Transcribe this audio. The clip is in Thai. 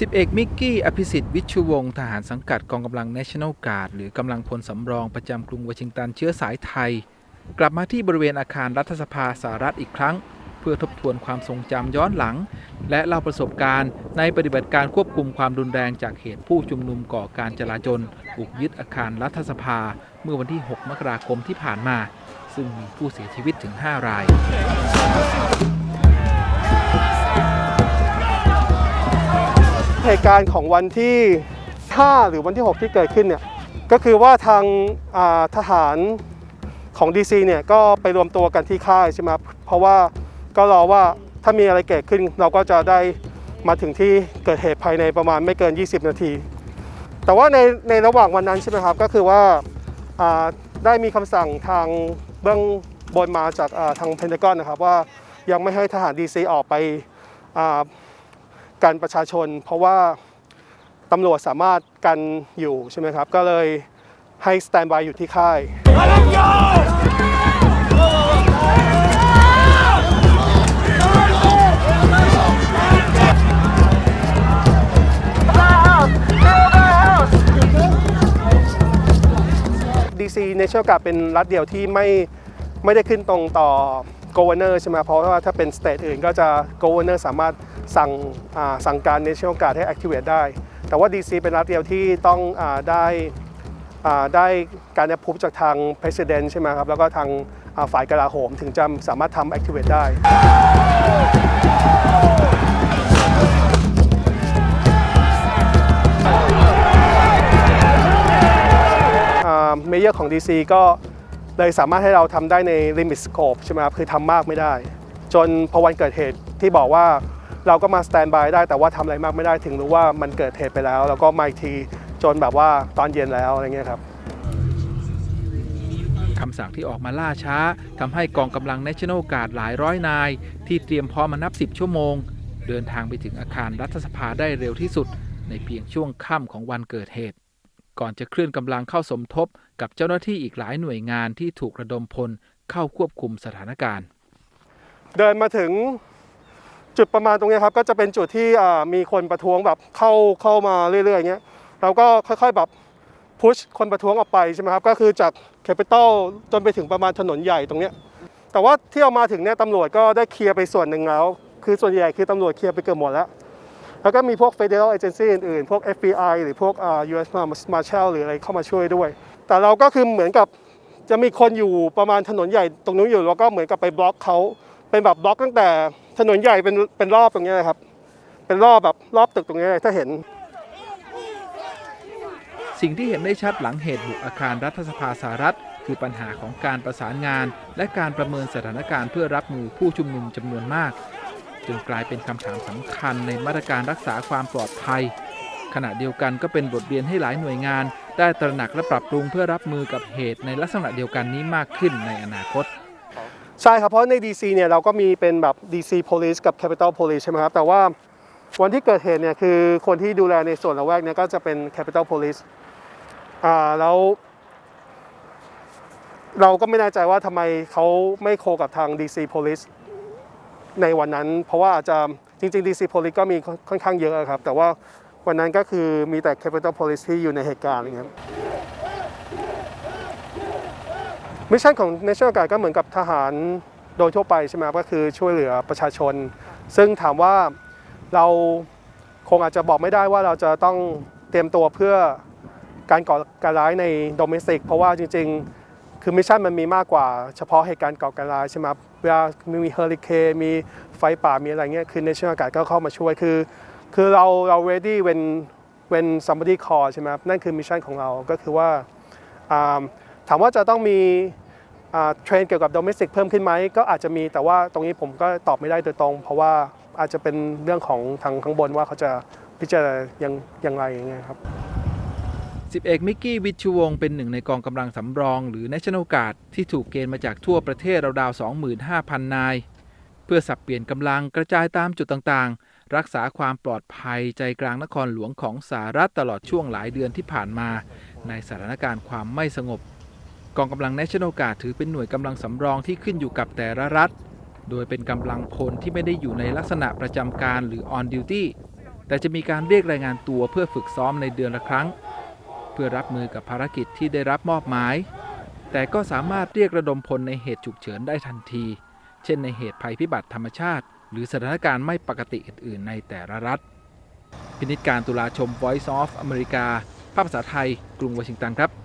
สิบเอกมิกกี้ อภิสิทธิ์ วิชุวงศ์ทหารสังกัดกองกำลัง National Guard หรือกำลังพลสำรองประจำกรุงวอชิงตันเชื้อสายไทย กลับมาที่บริเวณอาคารรัฐสภาสหรัฐอีกครั้ง เพื่อทบทวนความทรงจำย้อนหลัง และเล่าประสบการณ์ในปฏิบัติการควบคุมความรุนแรงจากเหตุผู้ชุมนุมก่อการจลาจลบุกยึดอาคารรัฐสภา เมื่อวันที่ 6 มกราคมที่ผ่านมา ซึ่งมีผู้เสียชีวิตถึง 5 ราย เหตุการณ์ของวันที่ 5 หรือวันที่ 6 ที่เกิดขึ้นเนี่ยก็คือว่าทางาทหารของ DC เนี่ยก็ไปรวมตัวกันที่ค่ายใช่ไหมเพราะว่าก็รอว่าถ้ามีอะไรเกิดขึ้นเราก็จะได้มาถึงที่เกิดเหตุภายในประมาณไม่เกิน 20 นาที แต่ว่าในในระหว่างวันนั้นใช่ไหมครับก็คือว่าาได้มีคำสั่งทางเบื้องบนมาจากาทางเพนทากอนนะครับว่ายังไม่ให้ทหาร DC ออกไป กันประชาชน เพราะว่าตำรวจสามารถกันอยู่ใช่ไหมครับ ก็เลยให้สแตนบายอยู่ที่ค่าย DC National Guard เป็นรัฐเดียวที่ไม่ไม่ได้ขึ้นตรงต่อ Governor ใช่ไหมเพราะว่าถ้าเป็น state อื่นก็จะ Governor สามารถ สั่งสั่งการ National Guard ให้ activate ได้ แต่ว่า DC เป็นรัฐเดียวที่ต้องอได้ได้การ approve จากทาง President ใช่ไหมครับ แล้วก็ทางาฝ่ายกลาโหมถึงจะสามารถทำ activate ได้เมเยอร์ของ DC ก็เลยสามารถให้เราทำได้ใน Limit Scope ใช่ไหมครับ คือทำมากไม่ได้ จนพอวันเกิดเหตุที่บอกว่า เราก็มาสแตนบายได้แต่ว่าทำอะไรมากไม่ได้ถึงรู้ว่ามันเกิดเหตุไปแล้ว แล้วก็มาอีกทีจนแบบว่าตอนเย็นแล้วอะไรเงี้ยครับคำสั่งที่ออกมาล่าช้าทำให้กองกำลัง National Guard หลายร้อยนาย ที่เตรียมพร้อมมานับ 10 ชั่วโมง เดินทางไปถึงอาคารรัฐสภาได้เร็วที่สุด ในเพียงช่วงค่ำของวันเกิดเหตุ ก่อนจะเคลื่อนกำลังเข้าสมทบ กับเจ้าหน้าที่อีกหลายหน่วยงานที่ถูกระดมพลเข้าควบคุมสถานการณ์ เดินมาถึง จุดประมาณตรงนี้ครับก็จะเป็นจุดที่มีคนประท้วงแบบเข้าเข้ามาเรื่อยๆอย่างเงี้ยเราก็ค่อยๆแบบพุชคนประท้วงออกไปใช่ไหมครับก็คือจากแคปิตอลจนไปถึงประมาณถนนใหญ่ตรงเนี้ยแต่ว่าที่เอามาถึงเนี่ยตำรวจก็ได้เคลียร์ไปส่วนหนึ่งแล้ว คือส่วนใหญ่คือตำรวจเคลียร์ไปเกือบหมดแล้ว แล้วก็มีพวก Federal Agency อื่นๆ พวก FBI หรือพวกอ่า US Marshal หรืออะไรเข้ามาช่วยด้วย แต่เราก็คือเหมือนกับจะมีคนอยู่ประมาณถนนใหญ่ตรงนู้นอยู่แล้วก็เหมือนกับไปบล็อกเขา เป็นแบบบล็อกตั้งแต่ถนนใหญ่เป็นเป็นรอบตรงเนี้ยนะครับ เป็นรอบแบบรอบตึกตรงเนี้ยถ้าเห็น สิ่งที่เห็นได้ชัดหลังเหตุบุกอาคารรัฐสภาสหรัฐ คือปัญหาของการประสานงาน และการประเมินสถานการณ์เพื่อรับมือผู้ชุมนุมจำนวนมากจนกลายเป็นคำถามสำคัญในมาตรการรักษาความปลอดภัย ขณะเดียวกันก็เป็นบทเรียนให้หลายหน่วยงาน ได้ตระหนักและปรับปรุงเพื่อรับมือกับเหตุในลักษณะเดียวกันนี้มากขึ้นในอนาคต ใช่ครับ เพราะใน DC เนี่ยเราก็มีเป็นแบบ DC Police กับ Capital Police ใช่ไหมครับ แต่ว่าวันที่เกิดเหตุเนี่ยคือคนที่ดูแลในส่วนละแวกเนี่ยก็จะเป็น Capital Police อ่าแล้ว เราก็ไม่แน่ใจว่าทำไมเขาไม่โคกับทาง DC Police ในวันนั้น เพราะว่าอาจจะจริง ๆ DC Police ก็มีค่อนข้างเยอะครับ แต่ว่าวันนั้นก็คือมีแต่ Capital Police ที่อยู่ในเหตุการณ์นะครับ มิชชั่นของ National Guard ก็เหมือนกับทหารโดยทั่วไปใช่ไหมก็คือช่วยเหลือประชาชน ซึ่งถามว่าเราคงอาจจะบอกไม่ได้ว่าเราจะต้องเตรียมตัวเพื่อการก่อการร้ายในโดเมสติก เพราะว่าจริงๆ คือมิชชั่นมันมีมากกว่าเฉพาะเหตุการณ์ก่อการร้ายใช่ไหมเวลามีเฮอริเคนมีไฟป่ามีอะไรเงี้ยคือ National Guard ก็เข้ามาช่วยคือ คือเราเรา ready when when somebody call ใช่ไหมนั่นคือมิชชั่นของเราก็คือว่าถามว่าจะต้องมี เทรนเกี่ยวกับ domestic เพิ่มขึ้นไหมก็อาจจะมีแต่ว่าตรงนี้ผมก็ตอบไม่ได้โดยตรง เพราะว่าอาจจะเป็นเรื่องของทางข้างบนว่าเขาจะพิจารณายังยังไงอย่างเงี้ยครับสิบเอกมิกกี้วิชูวงเป็นหนึ่งในกองกำลังสำรอง หรือ National Guard ที่ถูกเกณฑ์มาจากทั่วประเทศราวๆ25,000 นาย เพื่อสับเปลี่ยนกำลังกระจายตามจุดต่างๆ รักษาความปลอดภัยใจกลางนครหลวงของสหรัฐตลอดช่วงหลายเดือนที่ผ่านมา ในสถานการณ์ความไม่สงบ กองกำลัง National Guard ถือเป็นหน่วยกำลังสำรองที่ขึ้นอยู่กับแต่ละรัฐ โดยเป็นกำลังพลที่ไม่ได้อยู่ในลักษณะประจำการหรือ on duty แต่จะมีการเรียกรายงานตัวเพื่อฝึกซ้อมในเดือนละครั้ง เพื่อรับมือกับภารกิจที่ได้รับมอบหมาย แต่ก็สามารถเรียกระดมพลในเหตุฉุกเฉินได้ทันที เช่นในเหตุภัยพิบัติธรรมชาติ หรือสถานการณ์ไม่ปกติอื่น ๆ ในแต่ละรัฐ พินิจการตุลาชม Voice of อเมริกา ภาพภาษาไทย กรุงวอชิงตันครับ